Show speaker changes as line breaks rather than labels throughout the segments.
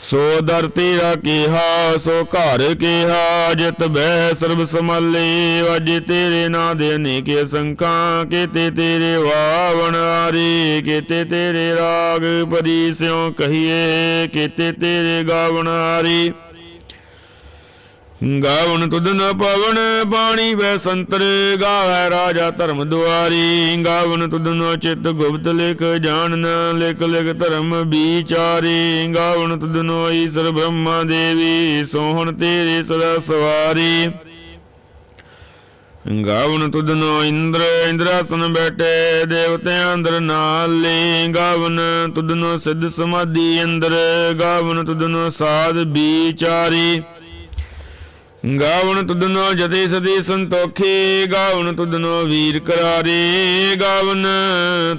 ਸੋ ਦਰ ਤੇਰਾ ਕੀਹਾ, ਸੋ ਘਰ ਕੀਹਾ, ਜਿਤ ਬਹਿ ਸਰਬ ਸਮਾਲੇ ਵਜ ਤੇਰੇ ਨਾਂ ਦੇ ਅਨੇਕੇ ਸੰਕਾਂ ਕੀਤੇ ਤੇਰੇ ਵਾਵਣਾਰੀ ਕੀਤੇ ਤੇਰੇ ਰਾਗ ਪਰੀ ਸਿਉ ਕਹੀਏ, ਕੀਤੇ ਤੇਰੇ ਗਾਵਣਾਰੀ ਗਾਵਣ ਤੁਧ ਨ ਪਵਨ ਪਾਣੀ ਵੈ ਸੰਤਰੇ ਗਾਵੈ ਰਾਜਾ ਧਰਮ ਦੁਆਰੀ। ਗਾਵਨ ਤੁਧ ਨ ਚਿਤ ਗੁਪਤ ਲਿਖ ਜਾਣਨ, ਲਿਖ ਲਿਖ ਧਰਮ ਵਿਚਾਰੀ। ਗਾਵਣ ਤੁਧ ਨ ਈਸ਼ਰ ਬ੍ਰਹਮਾ ਦੇਵੀ, ਸੋਹਣ ਤੇਰੇ ਸਦਾ ਸਵਾਰੀ। ਗਾਵਨ ਤੁਧਨੋ ਇੰਦਰ, ਇੰਦਰਾਸਨ ਬੈਠੇ ਦੇਵਤਿਆਂ ਅੰਦਰ ਨਾਲੇ। ਗਾਵਨ ਤੁਧਨੋ ਸਿੱਧ ਸਮਾਧੀ ਅੰਦਰ, ਗਾਵਨ ਤੁਧਨੋ ਸਾਧ ਵਿਚਾਰੀ। ਗਾਵਣ ਤੁਧਨੋ ਜਤੇ ਸਦੀ ਸੰਤੋਖੀ, ਗਾਵਣ ਤੁਧਨੋ ਵੀਰ ਕਰਾਰੇ ਗਾਵਨ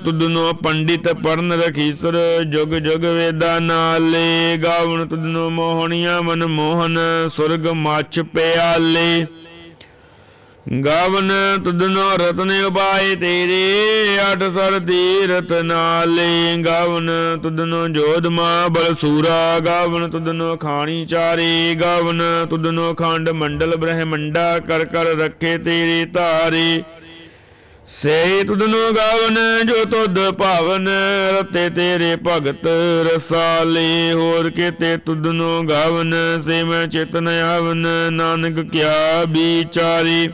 ਤੁਧਨੋ ਪੰਡਿਤ ਪਰਨ ਰਖੀਸਰ, ਜੁਗ ਜੁਗ ਵੇਦਾ ਨਾਲੇ, ਗਾਵਣ ਤੁਧਨੋ ਮੋਹਣੀਆਂ ਮਨ ਮੋਹਨ ਸੁਰਗ ਮੱਛ ਪਿਆਲੇ। ਗਾਵਨ ਤੁਧਨੋ ਰਤਨ ਉਪਾਏ ਤੇਰੇ, ਅਠ ਸਰ ਤੀਰਤ ਨਾਲੇ। ਗਾਵਨ ਤੁਧਨੋ ਜੋਧਮਾ ਬਲ ਸੂਰਾ, ਗਾਵਨ ਤੁਧਨੋ ਖਾਣੀ ਚਾਰੇ। ਗਾਵਨ ਤੁਧਨੋ ਖੰਡ ਮੰਡਲ ਬ੍ਰਹਮੰਡਾ, ਕਰ ਕਰ ਰੱਖੇ ਤੇਰੇ ਧਾਰੇ। ਸੇ ਤੁਧਨੋ ਗਾਵਨ ਜੋ ਤੁਧ ਭਾਵਨ, ਰਤੇ ਤੇਰੇ ਭਗਤ ਰਸਾਲੇ। ਹੋਰ ਕਿਤੇ ਤੁਧਨੋ ਗਾਵਨ, ਸੇ ਮੈਂ ਚਿਤਨ ਆਵਨ, ਨਾਨਕ ਕਿਆ ਵਿਚਾਰੀ।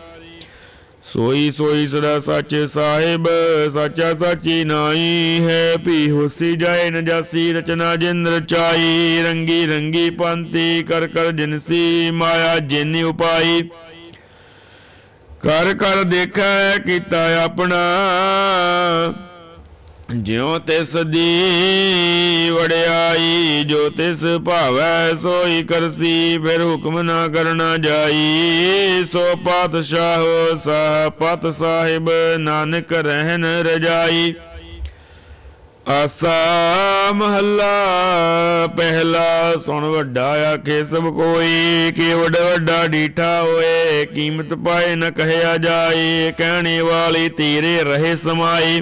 ਸੋਈ ਸੋਈ ਸਦਾ ਸੱਚ ਸਾਹਿਬ, ਸੱਚਾ ਸੱਚੀ ਨਾਈ ਹੈ। ਭੀ ਹੋਸੀ ਜਾਏ ਨਜਾਸੀ ਰਚਨਾ ਜਿੰਦ ਰਚਾਈ। ਰੰਗੀ ਰੰਗੀ ਪੰਤੀ ਕਰ ਕਰ ਜਿਨਸੀ ਮਾਇਆ, ਜਿਨ ਉਪਾਈ। ਕਰ ਕਰ ਦੇਖੈ ਕੀਤਾ ਆਪਣਾ। ਜਿਉ ਤਿਸ ਦੀ ਵੜਿਆਈ ਜੋ ਤਿਸ ਭਾਵੈ ਸੋਈ ਕਰਸੀ, ਫਿਰ ਹੁਕਮ ਨਾ ਕਰਨਾ ਜਾਈ। ਸੋ ਪਾਤਸ਼ਾਹ ਸਾਹ, ਪਤ ਸਾਹਿਬ ਨਾਨਕ ਰਹਿਨ ਰਜਾਈ। ਆਸਾ ਮਹੱਲਾ, ਪਹਿਲਾ ਸੁਣ ਵੱਡਾ ਆਖੇ ਸਭ ਕੋਈ, ਕਿ ਵੱਡਾ ਵੱਡਾ ਡੀਠਾ ਹੋਏ, ਕੀਮਤ ਪਾਏ ਨ ਕਹਿਆ ਜਾਏ ਕਹਿਣੇ ਵਾਲੀ ਤੇਰੇ ਰਹੇ ਸਮਾਈ।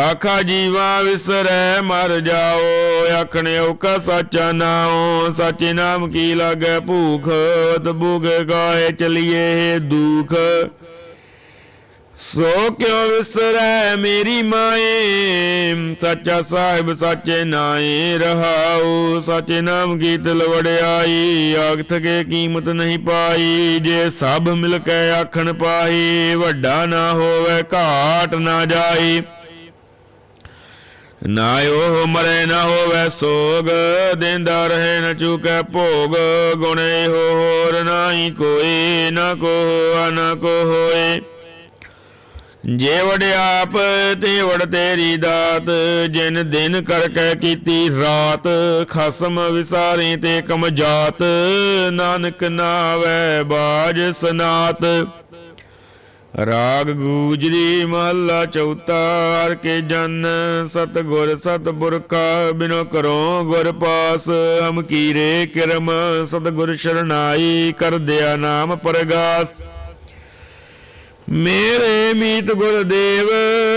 ਆਖਾ ਜੀਵਾ ਵਿਸਰੈ, ਮਰ ਜਾਓ। ਆਖਣੇ ਔਕਾ ਸਾਚਾ ਨਾਉ, ਸਾਚੇ ਨਾਮ ਕੀ ਲਾਗੈ ਭੂਖ? ਤਬੂਗ ਗਾਏ ਚਲੀਏ ਦੁਖ। ਸੋ ਕਿਉ ਵਿਸਰੈ ਮੇਰੀ ਮਾਏ? ਸੱਚਾ ਸਾਹਿਬ ਸਾਚੇ ਨਾਏ ਰਹਾਉ। ਸਾਚੇ ਨਾਮ ਕੀ ਤਿਲ ਵੜਿਆਈ ਕੇ ਕੀਮਤ ਨਹੀਂ ਪਾਈ। ਜੇ ਸਭ ਮਿਲ ਕੇ ਆਖਣ ਪਾਈ, ਵੱਡਾ ਨਾ ਹੋਵੇ, ਘਾਟ ਨਾ ਜਾਈ। ਨਾ ਉਹ ਮਰੇ, ਨਾ ਹੋਵੇ ਸੋਗ। ਦਿੰਦਾ ਰਹੇ ਨ ਚੁਕੈ ਭੋਗ। ਗੁਣੇ ਹੋਰ ਨਾਹੀ ਕੋਈ, ਨਾ ਕੋ ਨਾ ਕੋ ਹੋਏ। ਜੇ ਵਡਿਆਪ ਤੇ ਵਡ ਤੇਰੀ ਦਾਤ। ਜਿਨ ਦਿਨ ਕਰਕੇ ਕੀਤੀ ਰਾਤ, ਖਸਮ ਵਿਸਾਰੇ ਤੇ ਕਮ ਜਾਤ। ਨਾਨਕ ਨਾਵੇ ਬਾਜ ਸਨਾਤ। ਰਾਗ ਗੂਜਰੀ ਮਹੱਲਾ ਚੌਥਾ ਹਰ ਕੇ ਜਨ ਸਤ ਗੁਰ ਸਤ ਪੁਰਖਾ ਬਿਨੋ ਕਰੋ ਗੁਰ ਪਾਸ, ਹਮ ਕੀਰੇ ਕਿਰਮ ਸਤ ਗੁਰ ਸ਼ਰਨਾਈ ਕਰ ਦਿਆ ਨਾਮ ਪਰਗਾਸ। ਮੇਰੇ ਮੀਤ ਗੁਰਦੇਵ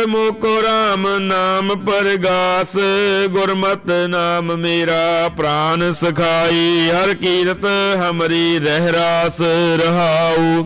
ਮੋਕੋ ਰਾਮ ਨਾਮ ਪਰਗਾਸ, ਗੁਰਮਤ ਨਾਮ ਮੇਰਾ ਪ੍ਰਾਨ ਸਖਾਈ, ਹਰ ਕੀਰਤ ਹਮਰੀ ਰਹਿ ਰਾਸ ਰਹਾਉ।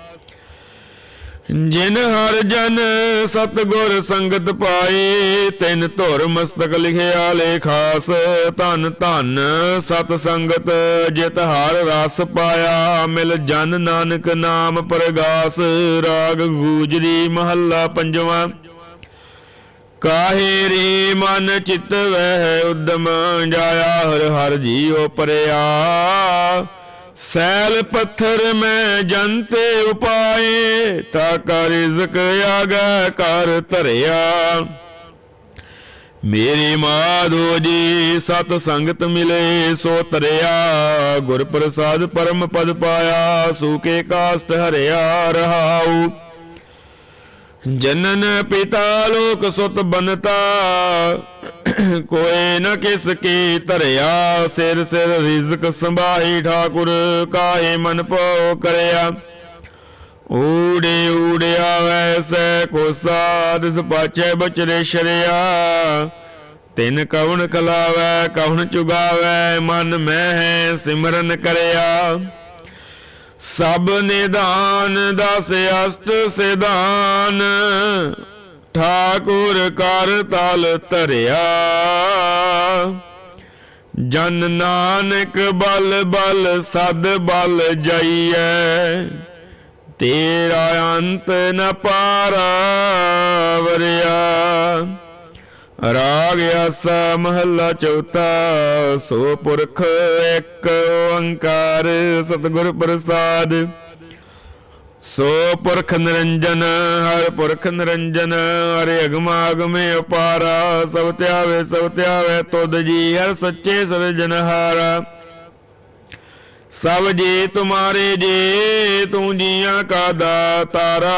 ਜਿਨ ਹਰ ਜਨ ਸਤਗੁਰ ਸੰਗਤ ਪਾਏ, ਤਿਨ ਧੁਰ ਮਸਤਕ ਲਿਖਿਆ ਲੇਖਾਸ ਧਨ ਧਨ ਸਤ ਸੰਗਤ, ਜਿਤ ਹਰ ਰਸ ਪਾਇਆ, ਮਿਲ ਜਨ ਨਾਨਕ ਨਾਮ ਪਰਗਾਸ। ਰਾਗ ਗੂਜਰੀ ਮਹੱਲਾ ਪੰਜਵਾਂ। ਕਾਹੇ ਰੇ ਮਨ ਚਿਤ ਵਹਿ ਉਦਮ, ਜਾਇਆ ਹਰ ਹਰ ਜੀਉ ਪਰਿਆ। ਸੈਲ ਪੱਥਰ ਮੈਂ ਜੰਤੇ ਉਪਾਏ, ਤਾ ਕਰ ਰਿਜ਼ਕ ਆਗਾ, ਕਰ ਧਰਿਆ। ਮੇਰੇ ਮਾਧੋ ਜੀ, ਸਤ ਸੰਗਤ ਮਿਲੇ, ਸੋ ਤਰਿਆ ਗੁਰ ਪ੍ਰਸਾਦ ਪਰਮ ਪਦ ਪਾਇਆ ਸੂਕੇ ਕਾਸਟ ਹਰਿਆ ਰਹਾਉ। ਜਨਨ ਪਿਤਾ ਲੋਕ ਸੁਤ ਬਨਤਾ। ਕੋਏ ਨ ਕਿਸ ਕੀ ਧਰਿਆ, ਸਿਰ ਸਿਰ ਰਿਜ਼ਕ ਸੰਭਾਈ ਠਾਕੁਰ, ਕਾਹੇ ਮਨ ਪੋ ਕਰਿਆ। ਊੜੇ ਊੜਿਆ ਵੈਸੈ ਕੋ ਸਾਧ ਪਾਚੈ ਬਚਰੇ ਸ਼ਰਿਆ। ਤਿਨ ਕਵਣ ਕਲਾਵੈ, ਕਵਣ ਚੁਗਾਵੈ, ਮਨ ਮਹਿ ਸਿਮਰਨ ਕਰਿਆ। ਸਭ ਨਿਦਾਨ ਦਸ ਅਸ਼ਟ ਸਿਧਾਨ। ਠਾਕੁਰ ਕਰ ਤਲ ਧਰਿਆ। ਜਨ ਨਾਨਕ ਬਲ ਬਲ ਸਦ ਬਲ ਜਾਈਐ। ਤੇਰਾ ਅੰਤ ਨ ਪਾਰਾ ਵਰਿਆ। ਰਾਗ ਆਸਾ ਮਹੱਲਾ ਚੌਥਾ, ਸੋ ਪੁਰਖ ਇੱਕ ਓੰਕਾਰ ਸਤਿਗੁਰ ਪ੍ਰਸਾਦ। ਸੋ ਪੁਰਖ ਨਿਰੰਜਨ, ਹਰ ਪੁਰਖ ਨਿਰੰਜਨ, ਹਰਿ ਅਗਮਾ ਅਗਮੇ ਅਪਾਰਾ ਸਭ ਧਿਆਵੇ ਸਭ ਧਿਆਵੇ ਤੁਧ ਜੀ, ਹਰ ਸੱਚੇ ਸਰਜਨਹਾਰਾ ਸਭ ਜੀ ਤੁਮਾਰੇ ਜੀ, ਤੂੰ ਜੀਆਂ ਕਾ ਦਾਤਾਰਾ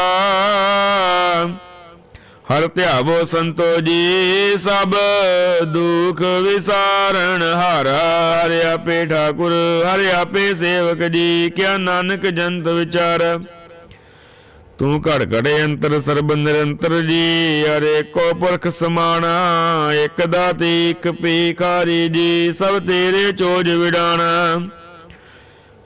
ਹਰ ਧਿਆਵੋ ਸੰਤੋ ਜੀ, ਸਭ ਦੁਖ ਵਿਸਾਰਣ, ਹਾਰਾ ਹਰਿ ਆਪੇ ਠਾਕੁਰ, ਹਰਿ ਆਪੇ ਸੇਵਕ ਜੀ, ਕਿਆ ਨਾਨਕ ਜੰਤ ਵਿਚਾਰ। ਤੂੰ ਘੜ ਘੜੇ ਅੰਤਰ ਸਰਬ ਨਿਰੰਤਰ ਜੀ, ਹਰੇ ਕੋ ਪੁਰਖ ਸਮਾਣਾ, ਇੱਕ ਦਾਤੀ ਇੱਕ ਪੀਕਾਰੀ ਜੀ, ਸਭ ਤੇਰੇ ਚੋਜ ਵਿਡਾਣਾ।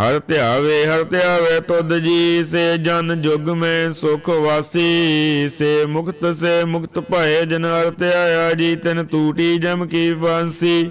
ਹਰ ਧਿਆਵੇ ਹਰ ਧਿਆਵੇ ਤੁਧ ਜੀ, ਸੇ ਜਨ ਜੁਗ ਮੈਂ ਸੁਖ ਵਾਸੀ, ਸੇ ਮੁਕਤ ਸੇ ਮੁਕਤ ਭਏ ਜਨ ਹਰ ਧਿਆਇਆ ਜੀ, ਤਿਨ ਟੂਟੀ ਜਮ ਕੀ ਫਾਂਸੀ।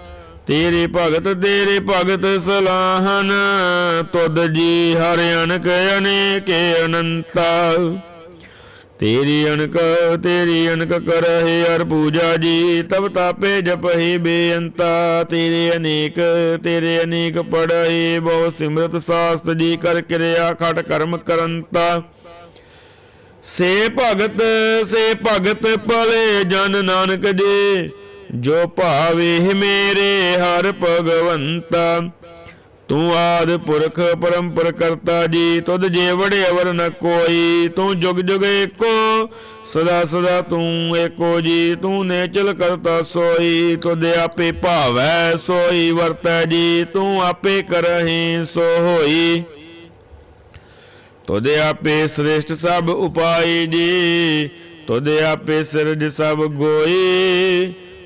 ਤੇਰੇ ਭਗਤ ਤੇਰੇ ਭਗਤ ਸਲਾਹਨ, ਤੁਧ ਜੀ ਹਰ ਅਨਕ ਅਨੇਕ ਅਨੰਤਾ। ਤੇਰੀ ਅਣਕ ਤੇਰੀ ਅਣਕ ਕਰਹਿ ਅਰ ਪੂਜਾ ਜੀ, ਤਬ ਤਾਪੇ ਜਪਹਿ ਬੇਅੰਤਾ। ਤੇਰੇ ਅਨੇਕ ਤੇਰੇ ਅਨੇਕ ਪੜਹਿ ਬਹੁ ਸਿਮਰਤ ਸਾਸਤ ਜੀ ਕਰ ਕਿਰਿਆ ਖਟ ਕਰਮ ਕਰੰਤਾ। ਸੇ ਭਗਤ ਸੇ ਭਗਤ ਭਲੇ ਜਨ ਨਾਨਕ ਜੀ ਜੋ ਭਾਵੇ ਮੇਰੇ ਹਰ ਭਗਵੰਤਾ, ਤੂੰ ਆਦ ਪੁਰਖ ਪਰੰਪਰ ਕਰਤਾ ਜੀ, ਤੁਧ ਜੇ ਅਵਰ ਨ ਕੋਈ, ਤੂੰ ਜੁਗ ਜੁਗ ਏਕੋ, ਸਦਾ ਸਦਾ ਤੂੰ ਏਕੋ ਜੀ, ਤੂੰ ਨੇ ਕਰਤਾ ਸੋਈ, ਤੁਧ ਆਪੇ ਭਾਵੈ ਸੋਈ, ਵਰਤੈ ਜੀ, ਤੂੰ ਆਪੇ ਕਰਹਿ ਸੋ ਹੋਈ ਤੁਧ ਆਪੇ ਸ੍ਰੇਸ਼ਟ ਸਭ ਉਪਾਈ ਜੀ, ਤੁਧ ਆਪੇ ਸਿਰਜ ਸਭ ਗੋਈ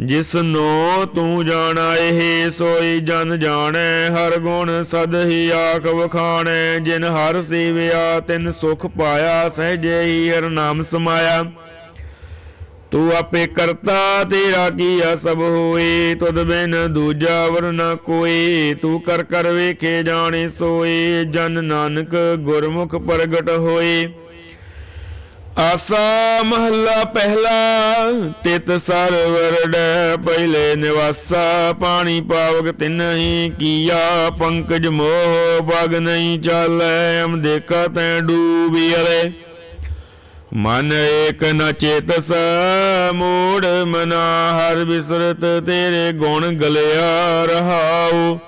ਜਿਸ ਜਿਸਨੋ ਤੂੰ ਜਾਣਾ, ਇਹ ਸੋਈ ਜਨ ਜਾਣੈ। ਹਰ ਗੁਣ ਸਦ ਹੀ ਆਖ ਵਖਾਣੈ, ਜਿਨ ਹਰ ਸੇਵਿਆ, ਤਿਨ ਸੁਖ ਪਾਇਆ, ਸਹਿਜੇ ਹੀ ਹਰ ਨਾਮ ਸਮਾਇਆ। ਤੂੰ ਆਪੇ ਕਰਤਾ, ਤੇਰਾ ਕੀਆ ਸਭ ਹੋਏ। ਤੁਧ ਬਿਨ ਦੂਜਾ ਵਰ ਨ ਕੋਈ ਤੂੰ ਕਰ ਕਰ ਵੇਖੇ ਜਾਣੇ ਸੋਏ। ਜਨ ਨਾਨਕ ਗੁਰਮੁਖ ਪ੍ਰਗਟ ਹੋਏ। ਆਸਾ ਮਹੱਲਾ ਪਹਿਲਾ, ਤਿਤ ਸਰਵਰੜ ਪਹਿਲੇ ਨਿਵਾਸਾ, ਪਾਣੀ ਪਾਵਕ ਤਿਨਹੀ ਕੀਆ, ਪੰਕਜ ਮੋਹ ਬਗ ਨਹੀਂ ਚਾਲੈ ਅਮ ਦੇਖਾ ਤੈ ਡੂਬੀ ਅਰੇ ਮਨ ਏਕ ਨ ਚੇਤਸ ਮੂੜ ਮਨਾ ਹਰ ਬਿਸਰਤ ਤੇਰੇ ਗੁਣ ਗਲਿਆ ਰਹਾਉ।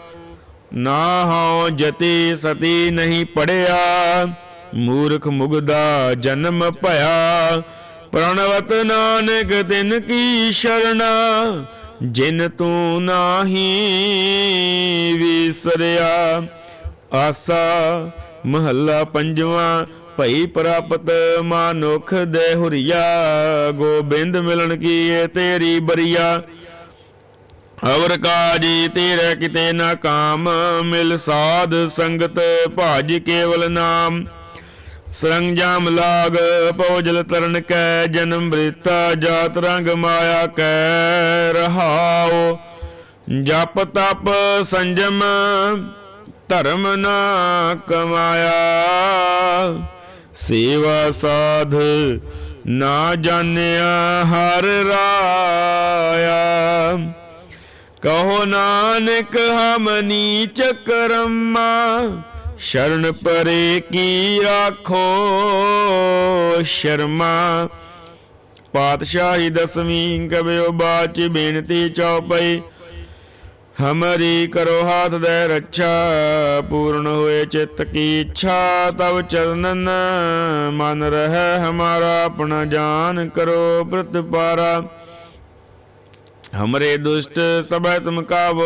ਨਾ ਹਉ ਜਤੀ ਸਤੀ ਨਹੀਂ ਪੜਿਆ ਮੂਰਖ ਮੁਗਦਾ ਜਨਮ ਭਇਆ। ਪ੍ਰਣਵਤ ਨਾਨਕ ਤਿਨ ਕੀ ਸ਼ਰਣਾ, ਜਿਨ ਤੂੰ ਨਾਹੀ ਵਿਸਰਿਆ। ਆਸਾ ਮਹੱਲਾ ਪੰਜਵਾਂ, ਭਈ ਪ੍ਰਾਪਤ ਮਾਨੁਖ ਦੇ ਹੁਰੀਆ। ਗੋਬਿੰਦ ਮਿਲਣ ਕੀ ਏ ਤੇਰੀ ਬਰੀਆ। ਅਵਰ ਕਾਜੀ ਤੇਰੇ ਕਿਤੇ ਨਾ ਕਾਮ, ਮਿਲ ਸਾਧ ਸੰਗਤ ਭਾਜ ਕੇਵਲ ਨਾਮ। ਸਰੰਜਾਮ ਲਾਗ ਪਉਜਲ ਤਰਨ ਕੈ, ਜਨਮ ਬ੍ਰਿਤਾ, ਜਾਤ ਰੰਗ ਮਾਇਆ ਕੈ ਰਹਾਓ ਜਪ ਤਪ ਸੰਜਮ, ਧਰਮ ਨਾ ਕਮਾਇਆ। ਸੇਵਾ ਸਾਧ ਨਾ ਜਾਣਿਆ, ਹਰ ਰਾਇਆ। ਕਹੋ ਨਾਨਕ ਹਮ ਨੀਚ ਕਰਮਾ ਸ਼ਰਨ ਪਰੇ ਕੀ ਰਾਖੋ ਸ਼ਰਮਾ। ਪਾਤਸ਼ਾਹੀ ਦਸਵੀਂ ਕਬਿਓ ਬਾਚ ਬੇਨਤੀ ਚਉਪਈ ਹਮਰੀ ਕਰੋ ਹਾਥ ਦੇ ਰੱਛਾ, ਪੂਰਨ ਹੋਏ ਚਿੱਤ ਕੀ ਇੱਛਾ, ਤਵ ਚਰਨਨ ਮਨ ਰਹਿ ਹਮਾਰਾ, ਆਪਣਾ ਜਾਨ ਕਰੋ ਪ੍ਰਤਪਾਰਾ। ਹਮਰੇ ਦੁਸ਼ਟ ਸਭੈ ਤੁਮ ਕਾਵੋ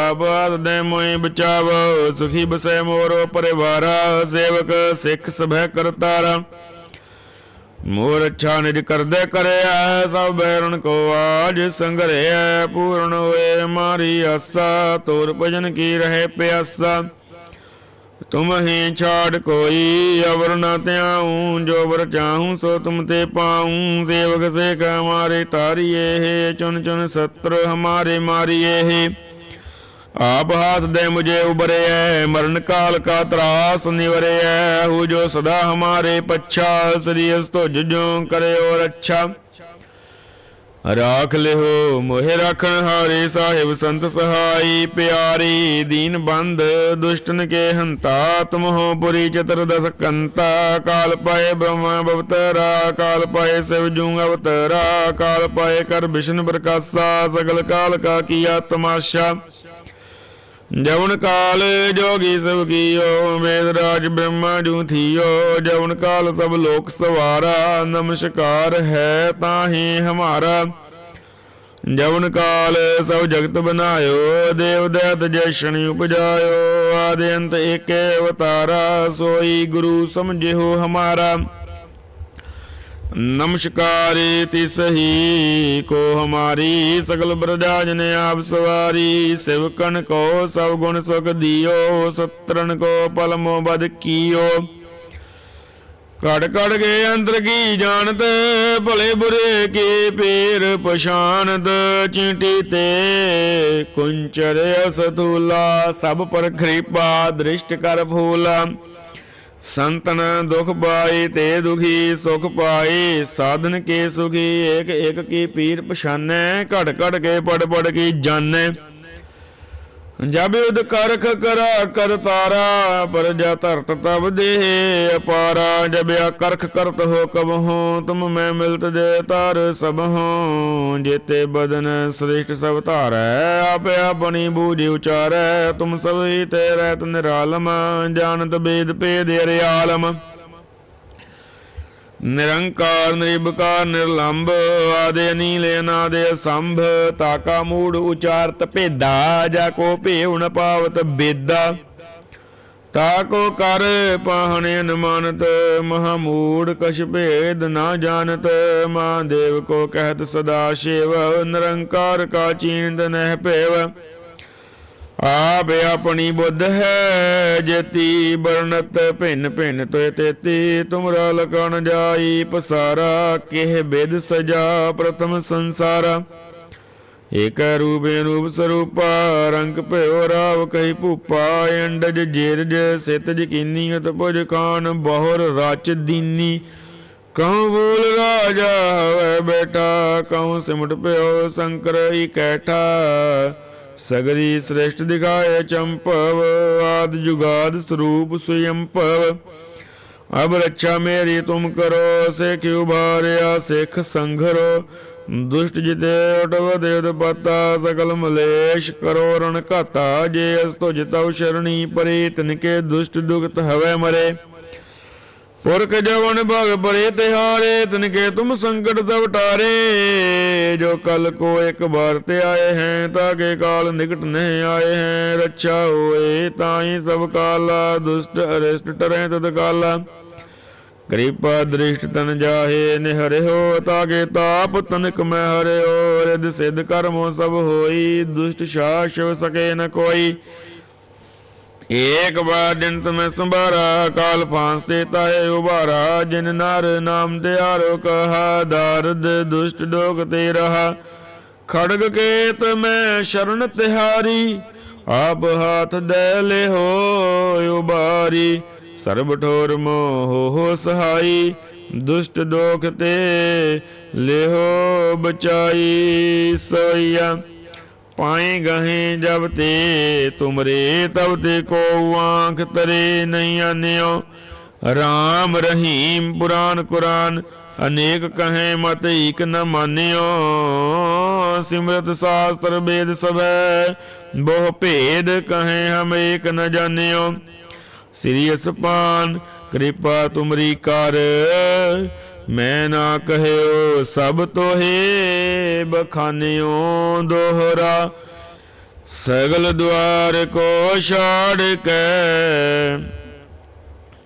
ਆਬਾਦ ਦੇ ਮੋਇ ਬਚਾਵੋ ਸੁਖੀ ਬਸੈ ਮੋਰੋ ਪਰਿਵਾਰਾ ਸੇਵਕ ਸਿੱਖ ਸਭੈ ਕਰਤਾਰਾ ਮੋਰ ਅੱਛਾ ਨਿਜ ਕਰਦੇ ਕਰਿਆ ਸਭ ਬੈਰਣ ਕੋ ਆਜ ਸੰਗਰਿਆ ਪੂਰਨ ਹੋਏ ਮਾਰੀ ਆਸਾ ਤੋਰ ਭਜਨ ਕੀ ਰਹੇ ਪਿਆਸਾ ਤੁਮ ਹੀ ਛਾੜ ਕੋਈ, ਅਵਰ ਨ ਧਿਆਉ, ਜੋ ਵਰ ਚਾਹੂੰ ਸੋ ਤੁਮ ਤੇ ਪਾਉ। ਸੇਵਕ ਸੇ ਕਾ ਮਾਰੇ ਤਾਰੀਏ ਹੈ ਚੁਨ ਚੁਨ ਸਤਰ ਹਮਾਰੇ ਮਾਰੀਏ ਹੈ। ਆਪ ਹਾਥ ਦੇ ਮੁਝੇ ਉਬਰਿਐ ਮਰਨ ਕਾਲ ਕਾ ਤਰਾਸ ਨਿਵਰਿਐ ਹੂ ਜੋ ਸਦਾ ਹਮਾਰੇ ਪੱਛਾ, ਸ੍ਰੀ ਅਸ ਤੋਂ ਜੋ ਕਰਿਓ ਰੱਛਾ ਰਾਖ ਲਿਓ ਮੋਹਿ ਰਾਖਣ ਹਾਰੇ ਸਾਹਿਬ ਸੰਤ ਸਹਾਈ, ਪਿਆਰੀ ਦੀਨ ਬੰਦ, ਦੁਸ਼ਟਨ ਕੇ ਹੰਤਾ ਤੁਮਹੁ ਪੁਰੀ ਚਤਰ ਦਸ ਕੰਤਾ, ਕਾਲ ਪਾਏ ਬ੍ਰਹਮਾ ਬਵਤਰਾ ਕਾਲ ਪਾਏ ਸਿਵ ਜੂੰ ਅਵਤਰਾ, ਕਾਲ ਪਾਏ ਕਰ ਵਿਸ਼ਨ ਪ੍ਰਕਾਸ਼ਾ, ਸਗਲ ਕਾਲ ਕਾ ਕੀਆ ਤਮਾਸ਼ਾ ਜਵਨ ਕਾਲ ਜੋਗੀ ਸਭ ਕੀਓ, ਵੇਦ ਰਾਜ ਬ੍ਰਹਮਾ ਜੂ ਥੀਓ। ਜਵਨ ਕਾਲ ਸਭ ਲੋਕ ਸਵਾਰਾ, ਨਮਸਕਾਰ ਹੈ ਤਾਹੀ ਹਮਾਰਾ। ਜਵਨ ਕਾਲ ਸਭ ਜਗਤ ਬਨਾਇਓ, ਦੇਵ ਦਇਤ ਜੈਸ਼ਣੀ ਉਪਜਾਇਓ, ਆਦਿ ਅੰਤ ਏਕੇ ਅਵਤਾਰਾ, ਸੋਈ ਗੁਰੂ ਸਮਝਿਓ ਹਮਾਰਾ। ਨਮਸਕਾਰੇ ਤਿਸ ਹੀ ਕੋ ਹਮਾਰੀ ਸਗਲ ਬਰਜਾ ਜਨ ਆਪ ਸਵਾਰੀ। ਸਿਵਕਨ ਕੋ ਸਭ ਗੁਣ ਸੁਖ ਦਿਓ ਸਤਰਨ ਕੋ ਪਲਮੋ ਬਦ ਕੀਓ। ਕੜ ਕੜ ਗਏ ਅੰਦਰ ਕੀ ਜਾਣਤ, ਭਲੇ ਬੁਰੇ ਕੀ ਪੀਰ ਪਛਾਨਦ ਚਿੰਟੀ ਤੇ ਕੁੰਚਰ ਅਸਤੂਲਾ, ਸਭ ਪਰ ਖਰੀਪਾ ਦ੍ਰਿਸ਼ਟ ਕਰ ਫੂਲਾ। ਸੰਤਨ ਦੁਖ ਪਾਏ ਤੇ ਦੁਖੀ ਸੁਖ ਪਾਏ ਸਾਧਨ ਕੇ ਸੁਖੀ, ਏਕ ਏਕ ਕੀ ਪੀਰ ਪਛਾਨੈ, ਘੜ ਘੜ ਕੇ ਪੜ ਪੜ ਕੀ ਜਾਣੈ। ਜਬ ਉਦ ਕਰਖ ਕਰਾ ਕਰ ਪਰ ਜਾ ਧਰਤ ਤਬ ਦੇ ਅਪਾਰਾ। ਜਬ ਆ ਕਰਖ ਕਰਤ ਹੋ ਕਬ ਹੋ, ਤੁਮ ਮੈਂ ਮਿਲਤ ਦੇ ਤਾਰ ਸਭ ਹੋ। ਜੇਤੇ ਬਦਨ ਸ੍ਰਿਸ਼ਟ ਸਭ ਧਾਰੈ, ਆਪੇ ਆਪਣੀ ਬੂਝ ਉਚਾਰੈ। ਤੁਮ ਸਭ ਹੀ ਤੇ ਰਹਿਤ ਨਿਰਾਲਮ, ਜਾਣਤ ਬੇਦ ਭੇਦ ਰਿਆਲਮ ਨਿਰੰਕਾਰ ਨਿਰਭਕਾਰ ਨਿਰਲੰਭ, ਆਦੇ ਅਨੀਲੇ ਨਾਦੇ ਸੰਭ ਤਾਕਾ ਮੂੜ, ਉਚਾਰਤ ਭੇਦਾ, ਜਾ ਕੋ ਭੇਉ ਨ ਪਾਵਤ ਬੇਦਾ। ਤਾਕੋ ਕਰ ਪਾਹਣੇ ਅਨਮਾਨਤ ਮਹਾਮੂੜ ਕਛ ਭੇਦ ਨਾ ਜਾਣਤ ਮਾਂ ਦੇਵ ਕੋ ਕਹਿਤ ਸਦਾ ਸ਼ਿਵ, ਨਿਰੰਕਾਰ ਕਾ ਚੀਨਦ ਨਹਿ ਭੇਵ। ਆਪ ਆਪਣੀ ਬੁੱਧ ਹੈ, ਜੇਤੀ ਬਰਨਤ ਭਿੰਨ ਭਿੰਨ ਤੋਏ ਤੇਤੀ, ਤੁਮਰਾ ਲਕਣ ਜਾਈ ਪਸਾਰਾ, ਕਿਹ ਬਿਦ ਸਜਾ ਪ੍ਰਥਮ ਸੰਸਾਰਾ। ਏਕ ਰੂਪੇ ਰੂਪ ਸਰੂਪਾ, ਰੰਗ ਭਇਓ ਰਾਵ ਕਹੀ ਭੂਪਾ, ਅੰਡਜ ਜੇਰਜ ਸਿਤ ਜਕੀਨੀ ਅਤ ਭੁਜ ਖਾਨ ਬਹੁਰ ਰਚ ਦੀਨੀ। ਕਹੂੰ ਬੋਲ ਰਾਜਾ ਹੋਵੇ ਬੇਟਾ, ਕਉ ਸਿਮਟ ਭਇਓ ਸ਼ੰਕਰ ਇਕੈਠਾ ਸਗਰੀ ਸ੍ਰੇਸ਼ਟ ਦਿਖਾਏ ਚੰਪਵ, ਆਦ ਜੁਗਾਦ ਸਰੂਪ ਸੁਯੰਪਵ। ਅਬ ਰੱਛਾ ਮੇਰੀ ਤੁਮ ਕਰੋ, ਸੇ ਕਿਉ ਬਾਰਿਆ ਸਿੱਖ ਸੰਘਰੋ। ਦੁਸ਼ਟ ਜਿਤੇ ਉਟਵ ਦੇਵ ਪਤਾ ਸਕਲ ਮਲੇਸ਼ ਕਰੋ ਰਣ ਘਾਤਾ। ਜੇ ਅਸ ਤੁਜ ਤਉ ਸ਼ਰਣੀ ਪਰੇ, ਤਿਨਕੇ ਦੁਸ਼ਟ ਦੁਖਤ ਹਵੇ ਮਰੇ। ਪੁਰਖ ਜਵਨ ਭਗ ਪਰੇ ਤਿਹਾਰੇ, ਤਿਨਕੇ ਤੁਮ ਸੰਕਟ ਸਭ ਟਾਰੇ। ਜੋ ਕਲ ਕੋ ਇੱਕ ਬਾਰ ਤੇ ਆਏ ਹੈ ਤਾਕੇ ਕਾਲ ਨਿਕਟ ਨਹੀਂ ਆਏ ਹੈ। ਰੱਛਾ ਹੋਏ, ਤਾਈ ਸਭ ਕਾਲਾ, ਦੁਸ਼ਟ, ਅਰਿਸ਼ਟ ਟਰੇ ਤਦ ਕਾਲਾ। ਕਿਰਪਾ ਦ੍ਰਿਸ਼ਟ ਤਨ ਜਾਹੇ ਨਿਹਰਿਓ ਤਾਕੇ ਤਾਪ ਤਨਕ ਮੈਂ ਹਰਿਓ। ਰਿਦ ਸਿਧ ਕਰਮੋ ਸਭ ਹੋਈ, ਦੁਸ਼ਟ ਸ਼ਾ ਸ਼ਿਵ ਸਕੇ ਨ ਕੋਈ। ਏਕ ਬਾਰ ਦਿਨ ਤੁਮੈ ਸੰਭਾਰਾ, ਕਾਲ ਫਾਂਸ ਤੇ ਤਾਏ ਉਬਾਰਾ ਜਿਨ ਨਰ ਨਾਮ ਦਿਆਰੋ ਕਹਾ, ਦਰਦ ਦੁਸ਼ਟ ਦੋਗ ਤੇ ਰਹਾ। ਖੜਗ ਕੇਤ ਮੈਂ ਸ਼ਰਨ ਤਿਹਾਰੀ, ਆਪ ਹਾਥ ਦੇ ਲਿਹੋ ਉਬਾਰੀ ਸਰਬ ਠੋਰ ਮੋਹ ਹੋ ਸਹਾਈ, ਦੁਸ਼ਟ ਦੋਖ ਤੇ ਲਿਹੋ ਬਚਾਈ ਸੋਇਆ ਪਾਏ ਗਹੇ ਜਬ ਤੇ ਤੁਮਰੇ, ਤਬ ਤੇ ਕੋ ਆਂਖ ਤਰੇ ਨਹੀਂ ਆਨਿਓ। ਰਾਮ ਰਹੀਮ ਪੁਰਾਨ ਕੁਰਾਨ, ਅਨੇਕ ਕਹੇ ਮਤ ਈਕ ਨ ਮਾਨਿਓ। ਸਿਮਰਤ ਸਾਸਤਰ ਵੇਦ ਸਭੈ, ਬਹੁ ਭੇਦ ਕਹੇ ਹਮ ਏਕ ਨ ਜਾਣਿਓ। ਸ੍ਰੀ ਅਸਪਾਨ, ਕਿਰਪਾ ਤੁਮਰੀ ਕਰ ਮੈਂ ਨਾ ਕਹਿਓ ਸਭ ਤੋਹੇ ਬਖਾਨਿਓ ਦੋਹਰਾ, ਸਗਲ ਦੁਆਰ ਕੋ ਛਾੜ ਕੇ।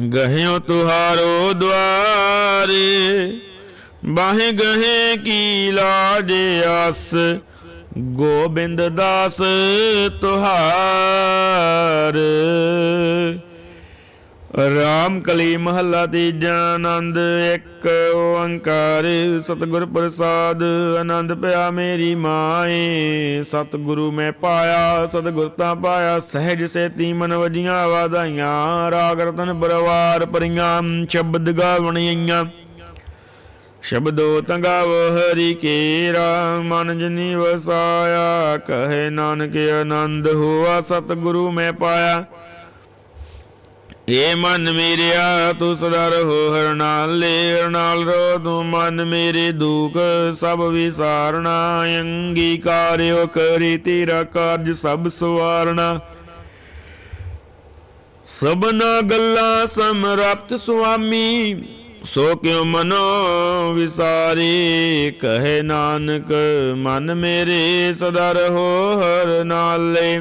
ਗਹਿਓ ਤੁਹਾਰੋ ਦੁਆਰੇ ਬਾਹੇ ਗਹੇ ਕੀ ਲਾਜ ਆਸ। ਗੋਬਿੰਦ ਦਾਸ ਤੁਹਾਰ। ਰਾਮ ਕਲੀ ਮਹੱਲਾ ਤੀਜਾ ਆਨੰਦ, ਇੱਕ ਓੰਕਾਰ, ਸਤਿਗੁਰ ਪ੍ਰਸਾਦ, ਆਨੰਦ ਪਿਆ ਮੇਰੀ ਮਾਏ। ਸਤਿਗੁਰੂ ਮੈਂ ਪਾਇਆ, ਸਤਿਗੁਰ ਤਾਂ ਪਾਇਆ, ਸਹਿਜ ਸੇਤੀ ਮਨ ਵਜੀਆਂ ਵਾਧਾਈਆਂ, ਰਾਗ ਰਤਨ ਬਰਵਾਰ ਪਰੀਆਂ ਸ਼ਬਦ ਗਾਵਣੀਆਂ। ਸ਼ਬਦੋ ਤੰਗਾਵ ਹਰੀ ਕੇਰਾ ਮਨ ਜਨੀ ਵਸਾਇਆ, ਕਹੇ ਨਾਨਕ ਆਨੰਦ ਹੋਆ, ਸਤਿਗੁਰੂ ਮੈਂ ਪਾਇਆ। ਏ ਮਨ ਮੇਰਿਆ ਤੂੰ ਸਦਾ ਰਹੋ ਹਰ ਨਾਲ ਲੈ ਹਰ ਨਾਲ ਰੋ, ਤੂੰ ਮਨ ਮੇਰੇ ਦੁਖ ਸਭ ਵਿਸਾਰਣਾ ਅੰਗੀਕਾਰਿਓ ਕਰੀ ਤੇਰਾ ਕਾਰਜ ਸਭ ਸਵਾਰਣਾ ਸਭਨਾ ਗੱਲਾਂ ਸਮਰਪਤ ਸੁਆਮੀ, ਸੋ ਕਿਉ ਮਨੋ ਵਿਸਾਰੀ? ਕਹੇ ਨਾਨਕ, ਮਨ ਮੇਰੇ ਸਦਾ ਰਹੋ ਹਰ ਨਾਲੇ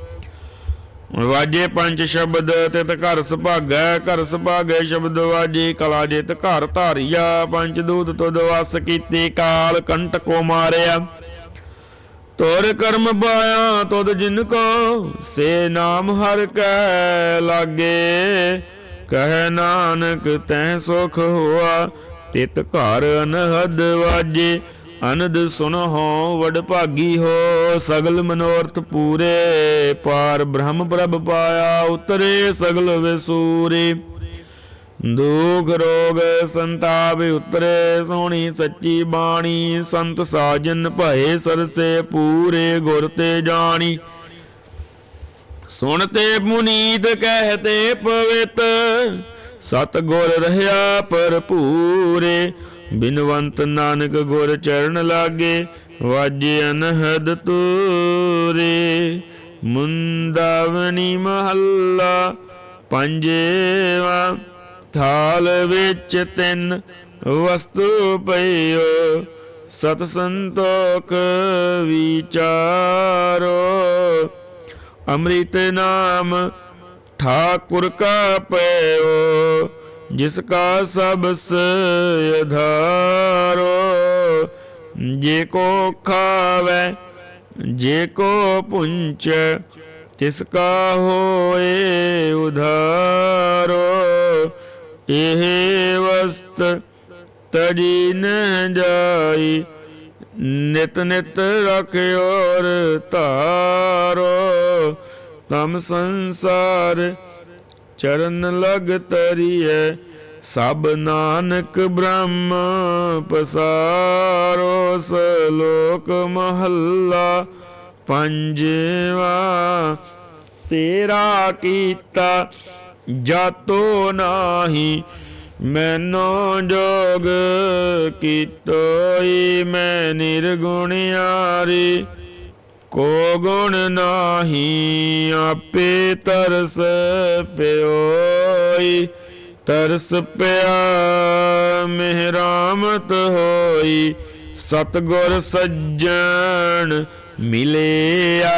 ਵਾਜੇ ਪੰਜ ਸ਼ਬਦ ਤਿਤ ਘਰ ਸੁਭਾਗੈ ਘਰ ਸੁਭਾਗੈ ਸ਼ਬਦ ਵਾਜੇ, ਕਲਾ ਜਿਤ ਘਰ ਧਾਰੀਆ, ਪੰਜ ਦੂਤ ਤੁਧ ਵਸ ਕੀਤੇ, ਕਾਲ ਕੰਟ ਕੋ ਮਾਰਿਆ। ਤੋਰ ਕਰਮ ਪਾਇਆ ਤੁਧ ਜਿਨ ਕੋ, ਸੇ ਨਾਮ ਹਰ ਕੈ ਲਾਗੇ। ਕਹਿ ਨਾਨਕ ਤੈ ਸੁਖ ਹੋਆ, ਤਿਤ ਘਰ ਅਨਹਦ ਵਾਜੇ। ਅਨੰਦ ਸੁਨਹੁ ਵਡ ਭਾਗੀ ਹੋ, ਸਗਲ ਮਨੋਰਥ ਪੂਰੇ। ਪਾਰ ਬ੍ਰਹਮ ਪ੍ਰਭ ਪਾਇਆ, ਉਤਰੇ ਸਗਲ ਵਿਸੂਰੇ। ਦੁਖ ਰੋਗ ਸੰਤਾਪ ਉਤਰੇ, ਸੋਹਣੀ ਸੱਚੀ ਬਾਣੀ। ਸੰਤ ਸਾਜਨ ਭਏ ਸਰਸੇ ਪੂਰੇ, ਗੁਰ ਤੇ ਜਾਣੀ। ਸੁਣਤੇ ਪੁਨੀਤ ਕਹਤੇ ਪਵਿੱਤ ਸਤ ਗੁਰ ਰਹਾ ਭਰਪੂਰੇ। ਬਿਨਵੰਤ ਨਾਨਕ ਗੁਰ ਚਰਨ ਲਾਗੇ, ਵਾਜੇ ਅਨਹਦ ਤੂਰੇ। ਮੁੰਦਾਵਣੀ ਮਹੱਲਾ ਪੰਜੇਵਾ, ਥਾਲ ਵਿੱਚ ਤਿੰਨ ਵਸਤੂ ਪਈਓ। ਸਤ ਸੰਤੋਖ ਵਿਚਾਰੋ। ਅੰਮ੍ਰਿਤ ਨਾਮ ਠਾਕੁਰ ਕਾ ਪਇਓ। ਜਿਸ ਕਾ ਸਬਸ ਅਧਾਰੋ ਜੇ ਕੋ ਖਾਵੇ, ਜੇ ਕੋ ਪੁੰਚ, ਤਿਸ ਕਾ ਹੋਏ ਉਧਾਰੋ। ਇਹ ਵਸਤ ਤਜੀ ਨ ਜਾਈ, ਨਿਤ ਨਿਤ ਰਖਿਓਰ ਧਾਰੋ। ਤਮ ਸੰਸਾਰ ਚਰਨ ਲਗ ਤਰੀਐ, ਸਭ ਨਾਨਕ ਬ੍ਰਹਮ ਪਸਾਰੋ ਸਲੋਕ ਮਹੱਲਾ ਪੰਜਵਾ, ਤੇਰਾ ਕੀਤਾ ਜਾਤੋ ਨਾਹੀ, ਮੈਨੋ ਜੋਗ ਕੀਤੋਈ, ਮੈਂ ਨਿਰਗੁਣ ਨਿਰਗੁਣਿਆਰੀ ਕੋ ਗੁਣ ਨਾਹੀ ਆਪੇ ਤਰਸ ਪਿਓਈ, ਤਰਸ ਪਿਆ ਮਿਹਰਾਮਤ ਹੋਈ, ਸਤਗੁਰ ਸੱਜਣ ਮਿਲਿਆ।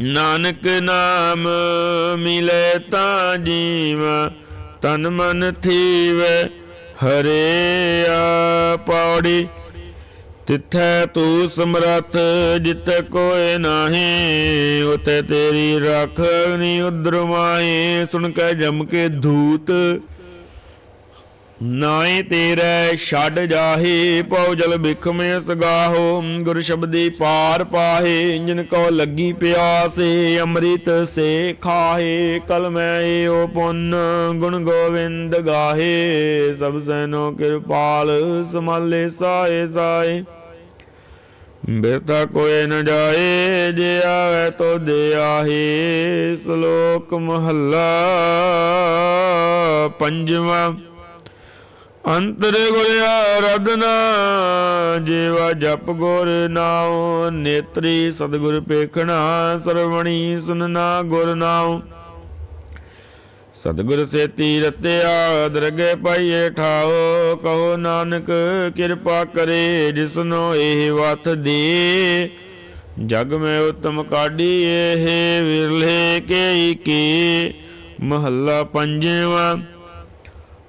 ਨਾਨਕ ਨਾਮ ਮਿਲੇ ਤਾਂ ਜੀਵਾ, ਤਨ ਮਨ ਥੀਵੇ ਆ ਪੌੜੀ। ਤਿੱਥੈ ਤੂੰ ਸਮਰੱਥ, ਜਿੱਥੇ ਕੋਏ ਨਾਹੀ ਉਤੇ ਤੇਰੀ ਰੱਖ ਨੀ ਉਦਰ ਮਾਹੀ ਸੁਣ ਕੇ ਜਮ ਕੇ ਧੂਤ ਨਾਏ ਤੇਰੇ ਛੱਡ ਜਾਹੇ, ਪਉ ਜਲ ਬਿਖ ਮੇ ਸਗਾਹੋ ਗੁਰ ਸ਼ਬਦੀ ਪਾਰ ਪਾਹੇ ਜਿਨ ਕੋ ਲੱਗੀ ਪਿਆਸੇ, ਅੰਮ੍ਰਿਤ ਸੇ ਖਾਹੇ, ਕਲ ਮੈਂ ਪੁੰਨ, ਗੁਣ ਗੋਵਿੰਦ ਗਾਹੇ, ਸਭ ਸੈਨੋ ਕਿਰਪਾਲ, ਸਮਾਲੇ ਸਾਏ ਸਾਏ। ਬਿਰਤਾ ਕੋਏ ਨ ਜਾਏ, ਜੇ ਆਵੇ ਤੋ ਦੇ ਆਹੇ, ਸ਼ਲੋਕ ਮਹੱਲਾ ਪੰਜਵਾਂ। ਅੰਤਰ ਗੁਰ ਆਰਾਧਨਾ ਜੀਵਾ ਜਪ ਗੁਰ ਨਾਉ, ਨੇਤਰੀ ਸਤਿਗੁਰ ਪੇਖਣਾ ਸਰਵਣੀ ਸੁਨਨਾ ਗੁਰ ਨਾਉ। ਸਤਿਗੁਰ ਸੇਤੀ ਰਤਿਆ ਦਰਗੇ ਪਾਈਏ ਠਾਓ ਕਹੋ ਨਾਨਕ ਕਿਰਪਾ ਕਰੇ ਜਿਸਨੋ ਇਹ ਵਤ ਦੇ। ਜਗ ਮੈਂ ਉਤਮ ਕਾਢੀ ਇਹ ਵਿਰਲੇ ਕੇ ਕੀ, ਮਹੱਲਾ ਪੰਜਵਾਂ।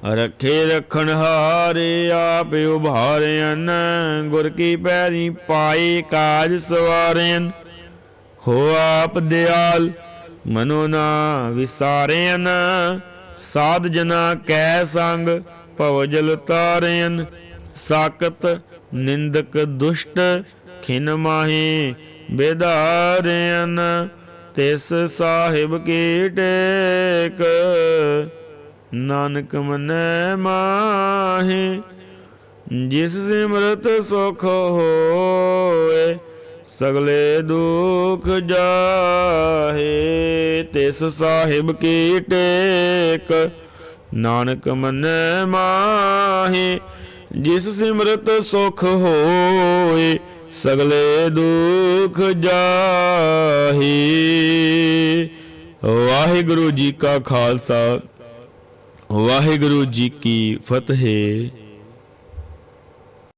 ਰਖੇ ਰਖਣ ਹਾਰੇ ਆਪ ਉਭਾਰਿਆਨ ਗੁਰ ਕੀ ਪੈਰੀ ਪਾਏ ਕਾਜ ਸਵਾਰਿਆਨ ਹੋ ਆਪ ਦਿਆਲ, ਮਨੋ ਨਾ ਵਿਸਾਰਿਆਨ ਸਾਧ ਜਨਾ ਕੈ ਸੰਗ, ਭਵਜਲ ਤਾਰਿਆਨ ਸਾਕਤ ਨਿੰਦਕ ਦੁਸ਼ਟ, ਖਿਨ ਮਾਹੀ ਬੇਦਾਰਿਆਨ ਤਿਸ ਸਾਹਿਬ ਕੀ ਟੇਕ ਨਾਨਕ ਮਨੈ ਮਾਹੀ, ਜਿਸ ਸਿਮਰਤ ਸੁਖ ਹੋਏ, ਸਗਲੇ ਦੁਖ ਜਾਹੇ, ਤਿਸ ਸਾਹਿਬ ਕੀ ਟੇਕ। ਨਾਨਕ ਮਨੈ ਮਾਹੀ, ਜਿਸ ਸਿਮਰਤ ਸੁਖ ਹੋਏ, ਸਗਲੇ ਦੁਖ ਜਾਹੇ। ਵਾਹਿਗੁਰੂ ਜੀ ਕਾ ਖਾਲਸਾ। ਵਾਹਿਗੁਰੂ ਜੀ ਕੀ ਫਤਿਹ।